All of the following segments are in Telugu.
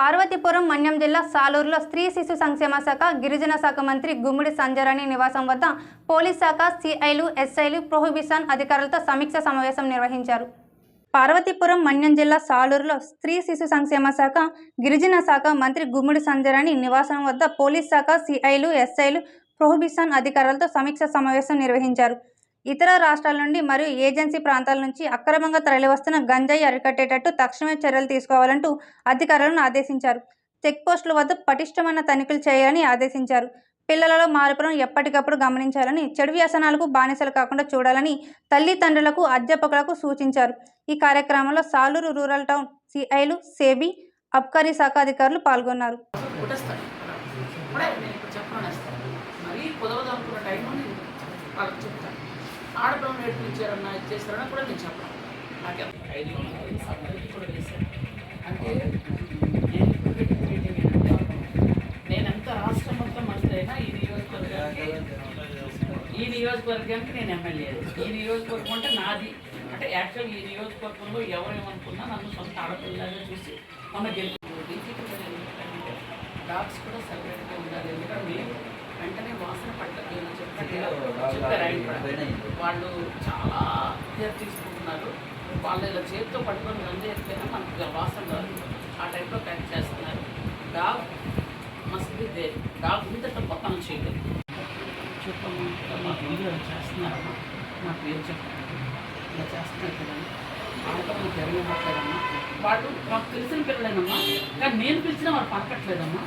పార్వతీపురం మన్యం జిల్లా సాలూరులో స్త్రీ శిశు సంక్షేమ శాఖ గిరిజన శాఖ మంత్రి గుమ్మిడి సంజరాణి నివాసం వద్ద పోలీస్ శాఖ సిఐలు ఎస్ఐలు ప్రొహిబిషన్ అధికారులతో సమీక్ష సమావేశం నిర్వహించారు. పార్వతీపురం మన్యం జిల్లా సాలూరులో స్త్రీ శిశు సంక్షేమ శాఖ గిరిజన శాఖ మంత్రి గుమ్మిడి సంజరాణి నివాసం వద్ద పోలీస్ శాఖ సిఐలు ఎస్ఐలు ప్రొహిబిషన్ అధికారులతో సమీక్ష సమావేశం నిర్వహించారు. ఇతర రాష్ట్రాల నుండి మరియు ఏజెన్సీ ప్రాంతాల నుంచి అక్రమంగా తరలివస్తున్న గంజాయి అరికట్టేటట్టు తక్షణమే చర్యలు తీసుకోవాలంటూ అధికారులను ఆదేశించారు. చెక్ పోస్టుల వద్ద పటిష్టమైన తనిఖీలు చేయాలని ఆదేశించారు. పిల్లలలో మార్పులను ఎప్పటికప్పుడు గమనించాలని చెడు వ్యసనాలకు బానిసలు కాకుండా చూడాలని తల్లిదండ్రులకు అధ్యాపకులకు సూచించారు. ఈ కార్యక్రమంలో సాలూరు రూరల్ టౌన్ సిఐలు సేబీ అబ్కారీ శాఖ అధికారులు పాల్గొన్నారు. వాళ్ళకి చెప్తాను. ఆడపిల్లలు నేర్పించారన్నా ఇది చేశారన్నా కూడా నేను చెప్పను. నాకే ఐదు సబ్జెక్ట్ కూడా వేశాను అంటే నేను ఇప్పుడు ఎంత రాష్ట్రం మొత్తం మంత్రి అయినా ఈ నియోజకవర్గానికి ఈ నియోజకవర్గానికి నేను ఎమ్మెల్యే. ఈ నియోజకవర్గం అంటే నాది. అంటే యాక్చువల్ ఈ నియోజకవర్గంలో ఎవరేమనుకున్నా నన్ను సొంత ఆడపిల్లగా చూసి మన గెలుపు. డీజీపీ కూడా సపరేట్గా ఉండాలి ఎందుకంటే మేము వెంటనే వాసన పట్టదు అని చెప్పారు చెప్పారు ఆయన కూడా. వాళ్ళు చాలా కేర్ తీసుకుంటున్నారు. వాళ్ళు ఇలా చేతితో పట్టుకొని రన్ చేస్తే మనకి వాసన రాదు. ఆ టైప్లో ప్యాక్ చేస్తున్నారు. Dog must be the dog ఉంటే తప్ప పని చేయలేదు. చెప్పమ్మా మాకు ముందు ఇలా చేస్తున్నారమ్మా? నా పేరు చెప్పండి. ఇలా చేస్తున్నారు కదండి. ఆడపిల్లలు జరగబట్లేదమ్మా వాళ్ళు మాకు తెలిసిన పిల్లలేనమ్మా. కానీ నేను పిలిచినా వాళ్ళు పలకట్లేదమ్మా.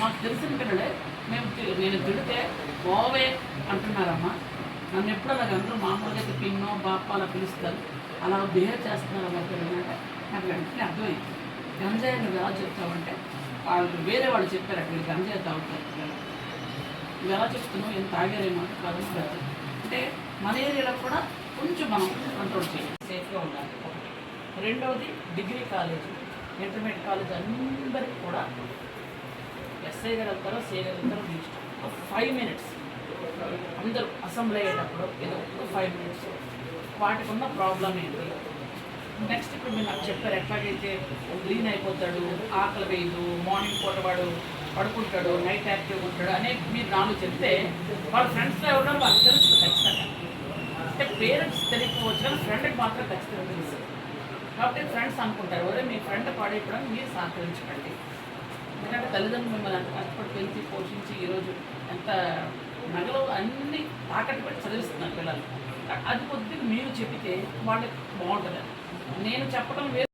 మాకు తెలిసిన పిల్లలే మేము నేను తిడితే ఓవే అంటున్నారమ్మా. నన్ను ఎప్పుడు అలాగ అందరూ మామూలుగా అయితే పిన్నో బాప్ప అలా పిలుస్తారు. అలా బిహేవ్ చేస్తున్నారమ్మా పిల్లలు అంటే నాకు వెంటనే అర్థమైంది. గంజాయి నువ్వు ఎలా చెప్తావంటే వాళ్ళు వేరే వాళ్ళు చెప్పారు అక్కడ గంజాయి తాగుతారు పిల్లలు. నువ్వు ఎలా చెప్తున్నావు? ఏం తాగారేమో కాదు కాదు. అంటే మన ఏరియాలో కూడా కొంచెం మనం కంట్రోల్ చేయాలి. సేఫ్గా ఉండాలి. ఒకటి. రెండవది డిగ్రీ కాలేజ్ ఇంటర్మీడియట్ కాలేజ్ అందరికీ కూడా ఎస్ఐ గారు వెళ్తారో సే గారు వెళ్తారో నెక్స్ట్ ఒక ఫైవ్ మినిట్స్ అందరూ అసెంబ్లీ అయ్యేటప్పుడు ఏదో ఒక ఫైవ్ మినిట్స్ వాటికి ఉన్న ప్రాబ్లం ఏంటి? నెక్స్ట్ ఇప్పుడు మీరు నాకు చెప్పారు ఎట్లాగైతే లీన్ అయిపోతాడు ఆకలి వేయదు మార్నింగ్ పూట వాడు పడుకుంటాడు నైట్ యాక్టివ్ ఉంటాడు అనే మీరు నాలుగు చెప్తే వాళ్ళ ఫ్రెండ్స్లో ఎవరో వాళ్ళకి తెలుసు ఖచ్చితంగా. అంటే పేరెంట్స్ తెలియకపోవచ్చు కానీ ఫ్రెండ్కి మాత్రం ఖచ్చితంగా తెలుసు. కాబట్టి ఫ్రెండ్స్ అనుకుంటారు. ఒరే మీ ఫ్రెండ్ పాడైపోవడానికి మీరు సహకరించకండి. ఎందుకంటే తల్లిదండ్రులు మిమ్మల్ని అంత కష్టపడి పెంచి పోషించి ఈరోజు ఎంత నగలు అన్ని తాకట్టు పెట్టి చదివిస్తున్నారు పిల్లలు. అది కొద్దిగా మీరు చెబితే వాళ్ళకి బాగుంటుంది. నేను చెప్పడం వేరు.